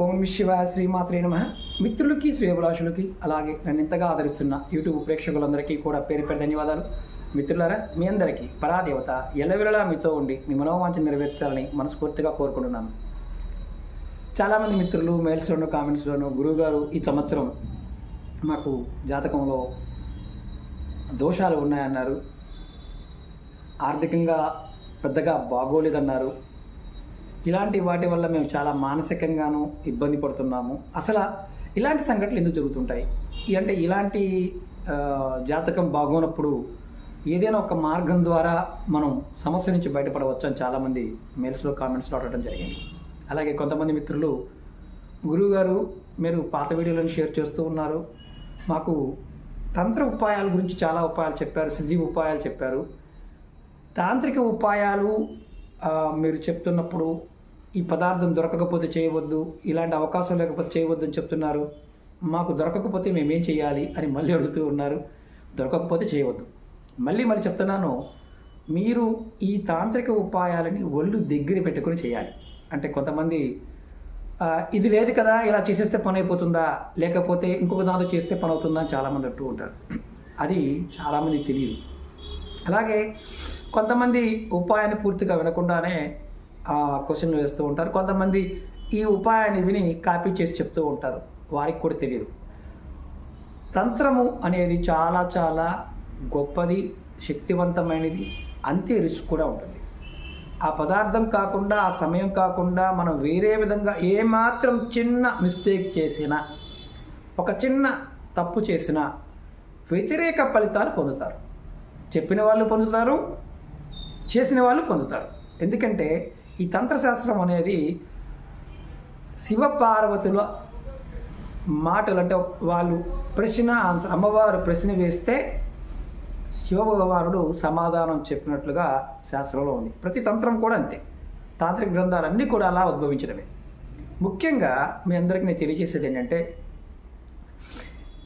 ఓం శివ శ్రీమాత్రే నమ. మిత్రులకి శ్రేయభిలాషులకి అలాగే నన్ను ఇంతగా ఆదరిస్తున్న యూట్యూబ్ ప్రేక్షకులందరికీ కూడా పేరు పేరు ధన్యవాదాలు. మిత్రులారా మీ అందరికీ పరాదేవత ఎల్లవెల్లలా మీతో ఉండి మీ మనోవాంఛ నెరవేర్చాలని మనస్ఫూర్తిగా కోరుకుంటున్నాను. చాలామంది మిత్రులు మెయిల్స్లోను కామెంట్స్లోను గురువుగారు ఈ సంవత్సరం మాకు జాతకంలో దోషాలు ఉన్నాయన్నారు. ఆర్థికంగా పెద్దగా బాగోలేదన్నారు. ఇలాంటి వాటి వల్ల మేము చాలా మానసికంగాను ఇబ్బంది పడుతున్నాము. అసలు ఇలాంటి సంఘటనలు ఎందుకు జరుగుతుంటాయి? అంటే ఇలాంటి జాతకం బాగోనప్పుడు ఏదైనా ఒక మార్గం ద్వారా మనం సమస్య నుంచి బయటపడవచ్చు అని చాలామంది మెయిల్స్లో కామెంట్స్లో అడగడం జరిగింది. అలాగే కొంతమంది మిత్రులు గురువుగారు మీరు పాత వీడియోలను షేర్ చేస్తూ ఉన్నారు. మాకు తంత్ర ఉపాయాల గురించి చాలా ఉపాయాలు చెప్పారు సిద్ధి ఉపాయాలు చెప్పారు. తాంత్రిక ఉపాయాలు మీరు చెప్తున్నప్పుడు ఈ పదార్థం దొరకకపోతే చేయవద్దు ఇలాంటి అవకాశం లేకపోతే చేయవద్దు అని చెప్తున్నారు. మాకు దొరకకపోతే మేమేం చేయాలి అని మళ్ళీ అడుగుతూ ఉన్నారు. దొరకకపోతే చేయవద్దు. మళ్ళీ మళ్ళీ చెప్తున్నాను మీరు ఈ తాంత్రిక ఉపాయాలని ఒళ్ళు దగ్గర పెట్టుకొని చేయాలి. అంటే కొంతమంది ఇది లేదు కదా ఇలా చేసేస్తే పని అయిపోతుందా? లేకపోతే ఇంకొక దాంతో చేస్తే పని అవుతుందా? అని చాలామంది అంటూ ఉంటారు. అది చాలామంది తెలియదు. అలాగే కొంతమంది ఉపాయాన్ని పూర్తిగా వినకుండానే క్వశ్చన్లు వేస్తూ ఉంటారు. కొంతమంది ఈ ఉపాయాన్ని విని కాపీ చేసి చెప్తూ ఉంటారు. వారికి కూడా తెలియదు. తంత్రము అనేది చాలా చాలా గొప్పది శక్తివంతమైనది. అంతే రిస్క్ కూడా ఉంటుంది. ఆ పదార్థం కాకుండా ఆ సమయం కాకుండా మనం వేరే విధంగా ఏమాత్రం చిన్న మిస్టేక్ చేసినా ఒక చిన్న తప్పు చేసినా వ్యతిరేక ఫలితాలు పొందుతారు. చెప్పిన వాళ్ళు పొందుతారు చేసిన వాళ్ళు పొందుతారు. ఎందుకంటే ఈ తంత్రశాస్త్రం అనేది శివపార్వతుల మాటలు అంటే వాళ్ళు ప్రశ్న ఆన్సర్ అమ్మవారు ప్రశ్న వేస్తే శివభగవానుడు సమాధానం చెప్పినట్లుగా శాస్త్రంలో ఉంది. ప్రతి తంత్రం కూడా అంతే. తాంత్రిక గ్రంథాలన్నీ కూడా అలా ఉద్భవించడమే. ముఖ్యంగా మీ అందరికీ నేను తెలియజేసేది ఏంటంటే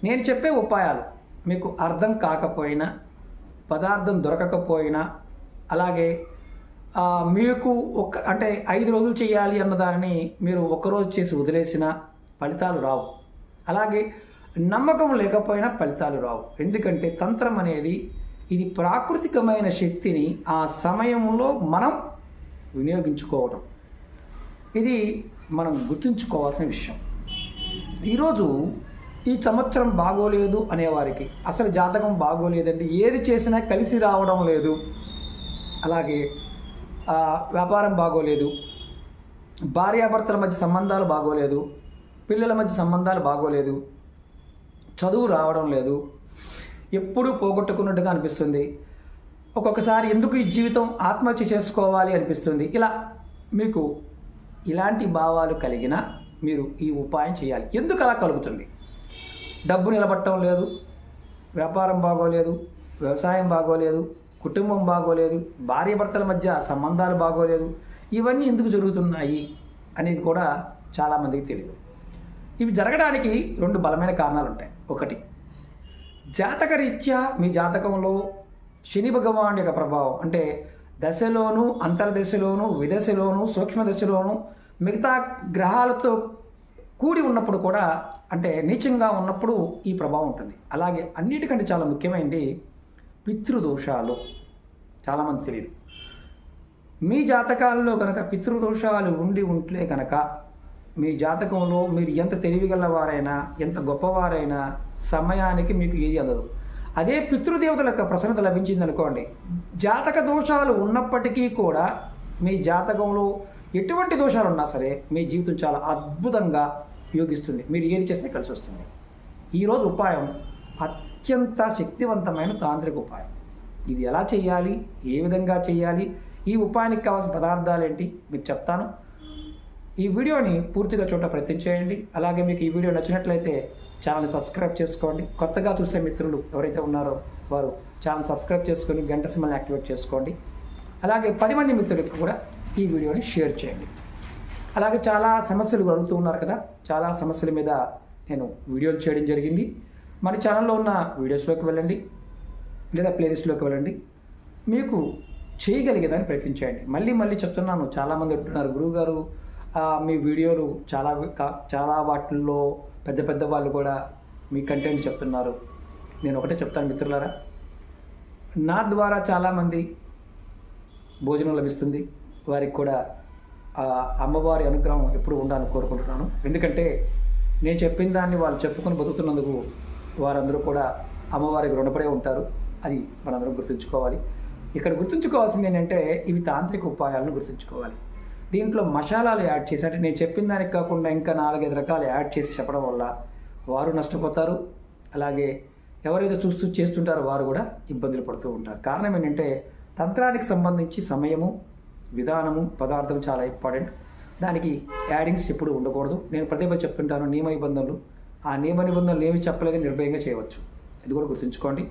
నేను చెప్పే ఉపాయాలు మీకు అర్థం కాకపోయినా పదార్థం దొరకకపోయినా అలాగే మీకు ఒక అంటే ఐదు రోజులు చేయాలి అన్న దానిని మీరు ఒకరోజు చేసి వదిలేసిన ఫలితాలు రావు. అలాగే నమ్మకం లేకపోయినా ఫలితాలు రావు. ఎందుకంటే తంత్రం అనేది ఇది ప్రాకృతికమైన శక్తిని ఆ సమయంలో మనం వినియోగించుకోవడం ఇది మనం గుర్తుంచుకోవాల్సిన విషయం. ఈరోజు ఈ సంవత్సరం బాగోలేదు అనేవారికి అసలు జాతకం బాగోలేదండి ఏది చేసినా కలిసి రావడం లేదు. అలాగే వ్యాపారం బాగోలేదు. భార్యాభర్తల మధ్య సంబంధాలు బాగోలేదు. పిల్లల మధ్య సంబంధాలు బాగోలేదు. చదువు రావడం లేదు. ఎప్పుడూ పోగొట్టుకున్నట్టుగా అనిపిస్తుంది. ఒక్కొక్కసారి ఎందుకు ఈ జీవితం ఆత్మహత్య చేసుకోవాలి అనిపిస్తుంది. ఇలా మీకు ఇలాంటి భావాలు కలిగిన మీరు ఈ ఉపాయం చేయాలి. ఎందుకు అలా కలుగుతుంది? డబ్బు నిలబట్టడం లేదు. వ్యాపారం బాగోలేదు. వ్యవసాయం బాగోలేదు. కుటుంబం బాగోలేదు భార్యాభర్తల మధ్య సంబంధాలు బాగోలేదు ఇవన్నీ ఎందుకు జరుగుతున్నాయి అనేది కూడా చాలామందికి తెలియదు ఇవి జరగడానికి రెండు బలమైన కారణాలు ఉంటాయి. ఒకటి జాతక రీత్యా మీ జాతకంలో శని భగవాన్ యొక్క ప్రభావం అంటే దశలోను అంతర్దశలోను విదశలోను సూక్ష్మ దశలోను మిగతా గ్రహాలతో కూడి ఉన్నప్పుడు కూడా అంటే నీచంగా ఉన్నప్పుడు ఈ ప్రభావం ఉంటుంది. అలాగే అన్నిటికంటే చాలా ముఖ్యమైనది పితృదోషాలు. చాలామంది తెలియదు మీ జాతకాల్లో కనుక పితృదోషాలు ఉండి ఉంటే కనుక మీ జాతకంలో మీరు ఎంత తెలివిగలవారైనా ఎంత గొప్పవారైనా సమయానికి మీకు ఏది అందదు. అదే పితృదేవతల యొక్క ప్రసన్నత లభించింది అనుకోండి. జాతక దోషాలు ఉన్నప్పటికీ కూడా మీ జాతకంలో ఎటువంటి దోషాలు ఉన్నా సరే మీ జీవితం చాలా అద్భుతంగా యోగిస్తుంది. మీరు ఏది చేస్తే కలిసి వస్తుంది. ఈరోజు ఉపాయం అత్యంత శక్తివంతమైన తాంత్రిక ఉపాయం. ఇది ఎలా చేయాలి? ఏ విధంగా చేయాలి? ఈ ఉపాయానికి కావాల్సిన పదార్థాలు ఏంటి? మీకు చెప్తాను. ఈ వీడియోని పూర్తిగా చూడ ప్రయత్నం చేయండి. అలాగే మీకు ఈ వీడియో నచ్చినట్లయితే ఛానల్ సబ్స్క్రైబ్ చేసుకోండి. కొత్తగా చూసే మిత్రులు ఎవరైతే ఉన్నారో వారు ఛానల్ సబ్స్క్రైబ్ చేసుకొని గంట సింహల్ని యాక్టివేట్ చేసుకోండి. అలాగే పది మంది మిత్రులకు కూడా ఈ వీడియోని షేర్ చేయండి. అలాగే చాలా సమస్యలు అడుగుతూ ఉన్నారు కదా. చాలా సమస్యల మీద నేను వీడియోలు చేయడం జరిగింది. మన ఛానల్లో ఉన్న వీడియోస్లోకి వెళ్ళండి లేదా ప్లేలిస్ట్లోకి వెళ్ళండి. మీకు చేయగలిగేదాన్ని ప్రయత్నించండి మళ్ళీ మళ్ళీ చెప్తున్నాను చాలామంది అంటున్నారు గురువుగారు మీ వీడియోలు చాలా చాలా వాటిల్లో పెద్ద పెద్ద వాళ్ళు కూడా మీ కంటెంట్ చెప్తున్నారు. నేను ఒకటే చెప్తాను మిత్రులారా. నా ద్వారా చాలామంది భోజనం లభిస్తుంది. వారికి కూడా అమ్మవారి అనుగ్రహం ఎప్పుడు ఉండాలని కోరుకుంటున్నాను. ఎందుకంటే నేను చెప్పిన దాన్ని వాళ్ళు చెప్పుకొని బతుకుతున్నందుకు వారందరూ కూడా అమ్మవారికి రుణపడే ఉంటారు. అది మనందరం గుర్తుంచుకోవాలి. ఇక్కడ గుర్తుంచుకోవాల్సింది ఏంటంటే ఇవి తాంత్రిక ఉపాయాలను గుర్తుంచుకోవాలి. దీంట్లో మసాలాలు యాడ్ చేసి అంటే నేను చెప్పిన దానికి కాకుండా ఇంకా నాలుగైదు రకాలు యాడ్ చేసి చెప్పడం వల్ల వారు నష్టపోతారు. అలాగే ఎవరైతే చూస్తూ చేస్తుంటారో వారు కూడా ఇబ్బందులు పడుతూ ఉంటారు. కారణం ఏంటంటే తంత్రానికి సంబంధించి సమయము విధానము పదార్థం చాలా ఇంపార్టెంట్. దానికి యాడింగ్స్ ఎప్పుడు ఉండకూడదు. నేను ప్రతిభ చెప్తుంటాను నియమ నిబంధనలు ఆ నియమ నిబంధనలు ఏమి చెప్పలేదని నిర్భయంగా చేయవచ్చు. ఇది కూడా గుర్తుంచుకోండి.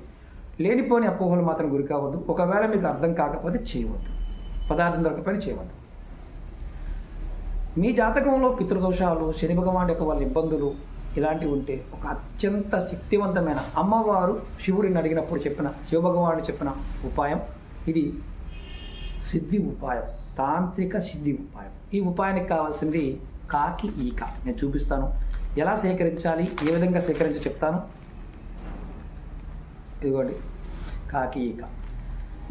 లేనిపోని అపోహలు మాత్రం గురి కావద్దు. ఒకవేళ మీకు అర్థం కాకపోతే చేయవద్దు. పదార్థం దొరకపోయినా చేయవద్దు. మీ జాతకంలో పితృదోషాలు శని భగవాన్ యొక్క వాళ్ళ ఇబ్బందులు ఇలాంటివి ఉంటే ఒక అత్యంత శక్తివంతమైన అమ్మవారు శివుడిని అడిగినప్పుడు చెప్పిన శివభగవానుడు చెప్పిన ఉపాయం ఇది సిద్ధి ఉపాయం తాంత్రిక సిద్ధి ఉపాయం. ఈ ఉపాయానికి కావాల్సింది కాకి ఈక. నేను చూపిస్తాను. ఎలా సేకరించాలి ఏ విధంగా సేకరించి చెప్తాను? ఇదిగోండి. కాకి ఈక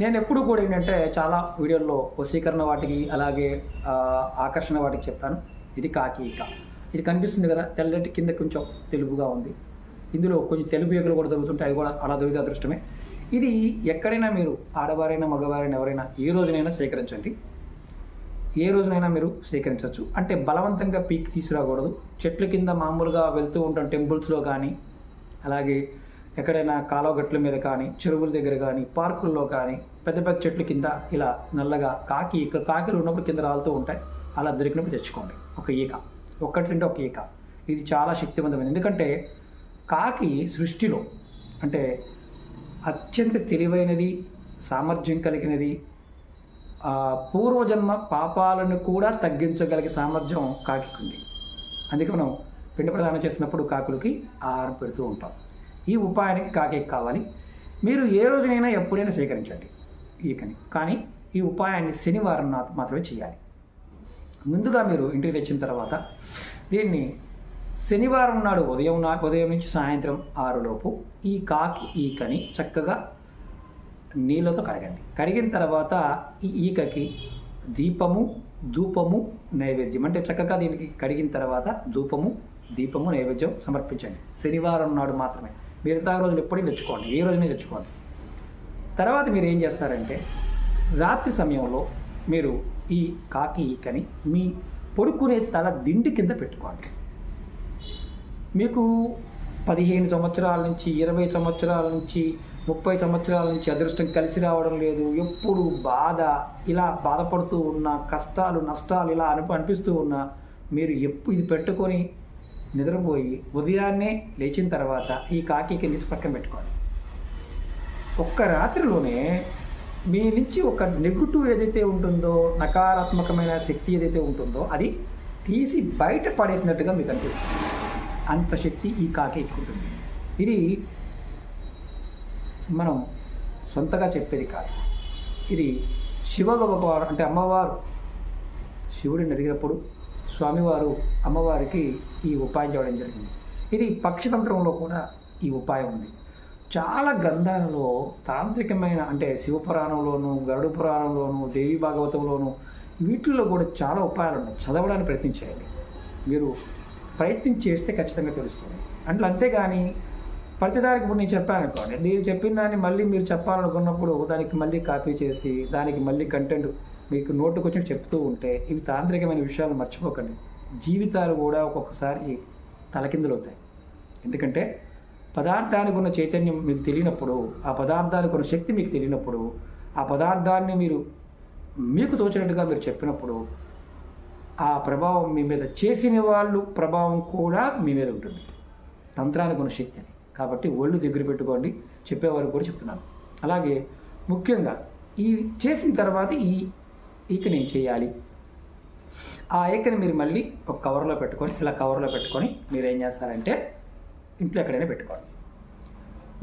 నేను ఎప్పుడు కూడా ఏంటంటే చాలా వీడియోల్లో వశీకరణ వాటికి అలాగే ఆకర్షణ వాటికి చెప్తాను. ఇది కాకి ఈక ఇది కనిపిస్తుంది కదా తెల్లటి కింద కొంచెం తెలుగుగా ఉంది. ఇందులో కొంచెం తెలుగు ఈకలు కూడా దొరుకుతుంటాయి. అది కూడా అలా దొరికితే అదృష్టమే. ఇది ఎక్కడైనా మీరు ఆడవారైనా మగవారైనా ఎవరైనా ఏ రోజునైనా సేకరించండి. ఏ రోజునైనా మీరు సేకరించవచ్చు. అంటే బలవంతంగా పీక్ తీసుకురాకూడదు. చెట్ల కింద మామూలుగా వెళ్తూ ఉంటాం టెంపుల్స్లో కానీ అలాగే ఎక్కడైనా కాలువగట్ల మీద కానీ చెరువుల దగ్గర కానీ పార్కుల్లో కానీ పెద్ద పెద్ద చెట్ల కింద ఇలా నల్లగా కాకి ఇక్కడ కాకిలు ఉన్నప్పుడు కింద రాలుతూ ఉంటాయి. అలా దొరికినప్పుడు తెచ్చుకోండి. ఒక ఈక. ఒక్కటి రెండు ఒక ఈక. ఇది చాలా శక్తివంతమైనది. ఎందుకంటే కాకి సృష్టిలో అంటే అత్యంత తెలివైనది సామర్థ్యం కలిగినది పూర్వజన్మ పాపాలను కూడా తగ్గించగలిగే సామర్థ్యం కాకికి ఉంది. అందుకే మనం పిండ ప్రదానం చేసినప్పుడు కాకులకి ఆహారం పెడుతూ ఉంటాం. ఈ ఉపాయానికి కాకి కావాలి? మీరు ఏ రోజునైనా ఎప్పుడైనా సేకరించండి ఈకని కానీ ఈ ఉపాయాన్ని శనివారం నా మాత్రమే చేయాలి. ముందుగా మీరు ఇంటికి తెచ్చిన తర్వాత దీన్ని శనివారం నాడు ఉదయం నా ఉదయం నుంచి సాయంత్రం ఆరులోపు ఈ కాకి ఈకని చక్కగా నీళ్ళతో కడగండి. కడిగిన తర్వాత ఈ ఈకకి దీపము ధూపము నైవేద్యం. అంటే చక్కగా దీనికి కడిగిన తర్వాత ధూపము దీపము నైవేద్యం సమర్పించండి. శనివారం నాడు మాత్రమే. మిగతా రోజులు ఎప్పుడైనా తెచ్చుకోండి. ఏ రోజునే తెచ్చుకోండి. తర్వాత మీరు ఏం చేస్తారంటే రాత్రి సమయంలో మీరు ఈ కాకి ఈకని మీ పడుకునే తల దిండు కింద పెట్టుకోండి. మీకు పదిహేను సంవత్సరాల నుంచి ఇరవై సంవత్సరాల నుంచి ముప్పై సంవత్సరాల నుంచి అదృష్టం కలిసి రావడం లేదు. ఎప్పుడు బాధ ఇలా బాధపడుతూ ఉన్న కష్టాలు నష్టాలు ఇలా అనిపి అనిపిస్తూ ఉన్నా మీరు ఎప్పుడు ఇది పెట్టుకొని నిద్రపోయి ఉదయాన్నే లేచిన తర్వాత ఈ కాకి కింది పక్కన పెట్టుకోండి. ఒక్క రాత్రిలోనే మీ నుంచి ఒక నెగిటివ్ ఏదైతే ఉంటుందో నకారాత్మకమైన శక్తి ఏదైతే ఉంటుందో అది తీసి బయట పడేసినట్టుగా మీకు అనిపిస్తుంది. అంత శక్తి ఈ కాకి ఎక్కుంటుంది ఇది మనం సొంతగా చెప్పేది కాదు. ఇది శివ భగవారు అంటే అమ్మవారు. శివుడిని అడిగినప్పుడు స్వామివారు అమ్మవారికి ఈ ఉపాయం చేయడం జరిగింది. ఇది పక్షితంత్రంలో కూడా ఈ ఉపాయం ఉంది. చాలా గ్రంథాలలో తాంత్రికమైన అంటే శివపురాణంలోను గరుడు పురాణంలోను దేవి భాగవతంలోను వీటిల్లో కూడా చాలా ఉపాయాలు ఉన్నాయి. చదవడానికి ప్రయత్నించేయండి. మీరు ప్రయత్నం చేస్తే ఖచ్చితంగా తెలుస్తుంది. అంటే అంతేగాని ప్రతిదానికి ఇప్పుడు నేను చెప్పాను అనుకోండి. నేను చెప్పిన దాన్ని మళ్ళీ మీరు చెప్పాలనుకున్నప్పుడు దానికి మళ్ళీ కాపీ చేసి దానికి మళ్ళీ కంటెంట్ మీకు నోటుకు వచ్చి చెప్తూ ఉంటే ఇవి తాంత్రికమైన విషయాలు మర్చిపోకండి. జీవితాలు కూడా ఒక్కొక్కసారి తలకిందులు అవుతాయి. ఎందుకంటే పదార్థానికి ఉన్న చైతన్యం మీకు తెలియనప్పుడు ఆ పదార్థానికి ఉన్న శక్తి మీకు తెలియనప్పుడు ఆ పదార్థాన్ని మీరు మీకు తోచినట్టుగా మీరు చెప్పినప్పుడు ఆ ప్రభావం మీ మీద చేసిన వాళ్ళు ప్రభావం కూడా మీ మీద ఉంటుంది. తంత్రానికి ఉన్న శక్తి అని కాబట్టి ఒళ్ళు దగ్గర పెట్టుకోండి. చెప్పేవారు కూడా చెప్తున్నాను. అలాగే ముఖ్యంగా ఈ చేసిన తర్వాత ఈ ఈక నేను చేయాలి. ఆ ఈకని మీరు మళ్ళీ ఒక కవర్లో పెట్టుకొని ఇలా కవర్లో పెట్టుకొని మీరు ఏం చేస్తారంటే ఇంట్లో ఎక్కడైనా పెట్టుకోండి.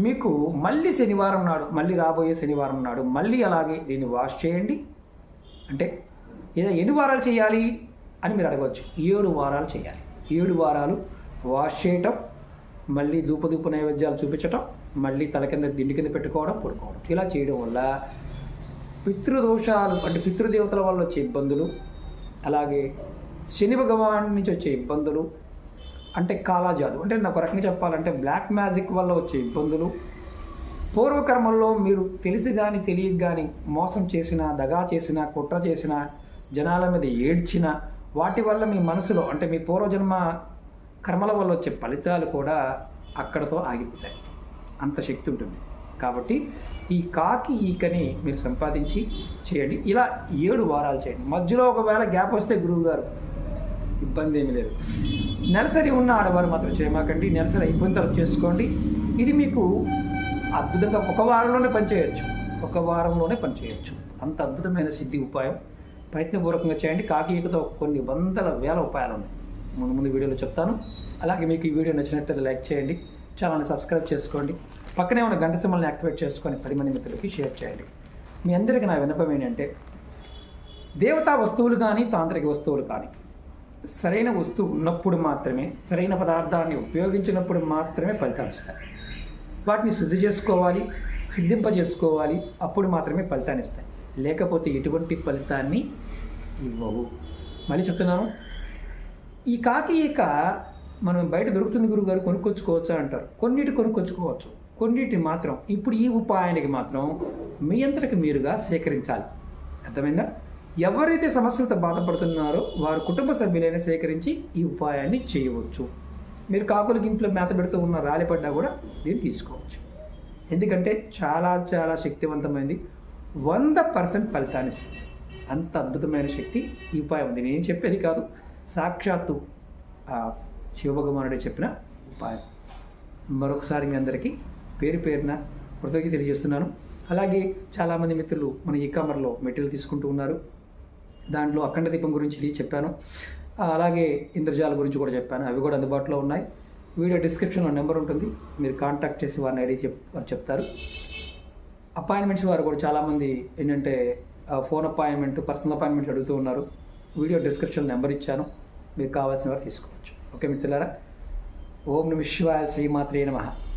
మీకు మళ్ళీ శనివారం నాడు మళ్ళీ రాబోయే శనివారం నాడు మళ్ళీ అలాగే దీన్ని వాష్ చేయండి. అంటే ఏదో ఎన్ని వారాలు చేయాలి అని మీరు అడగవచ్చు ఏడు వారాలు చేయాలి. ఏడు వారాలు వాష్ చేయటం మళ్ళీ ధూపధూప నైవేద్యాలు చూపించటం మళ్ళీ తల కింద దిండి కింద పెట్టుకోవడం పడుకోవడం. ఇలా చేయడం వల్ల పితృదోషాలు అంటే పితృదేవతల వల్ల వచ్చే ఇబ్బందులు అలాగే శని భగవాన్ నుంచి వచ్చే ఇబ్బందులు అంటే కాలాజాదు. అంటే నాకు ఒక రకంగా చెప్పాలంటే బ్లాక్ మ్యాజిక్ వల్ల వచ్చే ఇబ్బందులు పూర్వకర్మల్లో మీరు తెలిసి కానీ తెలియక కానీ మోసం చేసిన దగా చేసిన కుట్ర చేసిన జనాల మీద ఏడ్చిన వాటి వల్ల మీ మనసులో అంటే మీ పూర్వజన్మ కర్మల వల్ల వచ్చే ఫలితాలు కూడా అక్కడతో ఆగిపోతాయి. అంత శక్తి ఉంటుంది. కాబట్టి ఈ కాకి ఈకని మీరు సంపాదించి చేయండి. ఇలా ఏడు వారాలు చేయండి. మధ్యలో ఒకవేళ గ్యాప్ వస్తే గురువు గారు ఇబ్బంది ఏమీ లేదు. నెలసరి ఉన్న ఆడవారు మాత్రం చేయమాకండి నెలసరి అయిపోయిన తర్వాత చేసుకోండి. ఇది మీకు అద్భుతంగా ఒక వారంలోనే పనిచేయచ్చు. ఒక వారంలోనే పనిచేయచ్చు. అంత అద్భుతమైన సిద్ధి ఉపాయం ప్రయత్నపూర్వకంగా చేయండి. కాకి ఈకతో కొన్ని వందల వేల ఉపాయాలు ఉన్నాయి. ముందు ముందు వీడియోలో చెప్తాను. అలాగే మీకు ఈ వీడియో నచ్చినట్లయితే లైక్ చేయండి. ఛానల్ని సబ్స్క్రైబ్ చేసుకోండి. పక్కనే ఉన్న గంట సింబల్ని యాక్టివేట్ చేసుకొని పది మంది మిత్రులకి షేర్ చేయండి. మీ అందరికీ నా విన్నపం ఏంటంటే దేవతా వస్తువులు కానీ తాంత్రిక వస్తువులు కానీ సరైన వస్తువు ఉన్నప్పుడు మాత్రమే సరైన పదార్థాన్ని ఉపయోగించినప్పుడు మాత్రమే ఫలితాలు ఇస్తాయి వాటిని శుద్ధి చేసుకోవాలి సిద్ధింప చేసుకోవాలి అప్పుడు మాత్రమే ఫలితాన్ని ఇస్తాయి. లేకపోతే ఎటువంటి ఫలితాన్ని ఇవ్వవు. మళ్ళీ చెప్తున్నాను ఈ కాకి ఈక మనం బయట దొరుకుతుంది గురుగారు కొనుక్కొచ్చుకోవచ్చా అంటారు. కొన్నిటి కొనుక్కొచ్చుకోవచ్చు. కొన్నిటి మాత్రం ఇప్పుడు ఈ ఉపాయానికి మాత్రం మీ అంతటికి మీరుగా సేకరించాలి. అర్థమైందా? ఎవరైతే సమస్యలతో బాధపడుతున్నారో వారు కుటుంబ సభ్యులైనా సేకరించి ఈ ఉపాయాన్ని చేయవచ్చు. మీరు కాకులకి ఇంట్లో మేత పెడుతూ ఉన్న రాలిపడ్డా కూడా దీన్ని తీసుకోవచ్చు. ఎందుకంటే చాలా చాలా శక్తివంతమైనది వంద పర్సెంట్ ఫలితాన్ని ఇస్తుంది. అంత అద్భుతమైన శక్తి ఈ ఉపాయం ఉంది. నేను చెప్పేది కాదు. సాక్షాత్తు శివభగవానుడే చెప్పిన ఉపాయం. మరొకసారి మీ అందరికీ పేరు పేరున కృతజ్ఞత తెలియజేస్తున్నాను. అలాగే చాలామంది మిత్రులు మన ఈ కామర్లో మెటీరియల్ తీసుకుంటూ ఉన్నారు. దాంట్లో అఖండ దీపం గురించి చెప్పాను. అలాగే ఇంద్రజాల గురించి కూడా చెప్పాను. అవి కూడా అందుబాటులో ఉన్నాయి. వీడియో డిస్క్రిప్షన్లో నెంబర్ ఉంటుంది. మీరు కాంటాక్ట్ చేసి వారిని ఐడి చెప్ వారు చెప్తారు. అపాయింట్మెంట్స్ వారు కూడా చాలామంది ఏంటంటే ఫోన్ అపాయింట్మెంట్ పర్సనల్ అపాయింట్మెంట్ అడుగుతూ ఉన్నారు. వీడియో డిస్క్రిప్షన్ నెంబర్ ఇచ్చాను. మీకు కావాల్సిన వారు తీసుకోవచ్చు. ఓకే మిత్రులారా? ఓం నమ శివాయ శ్రీమాత్రే నమః.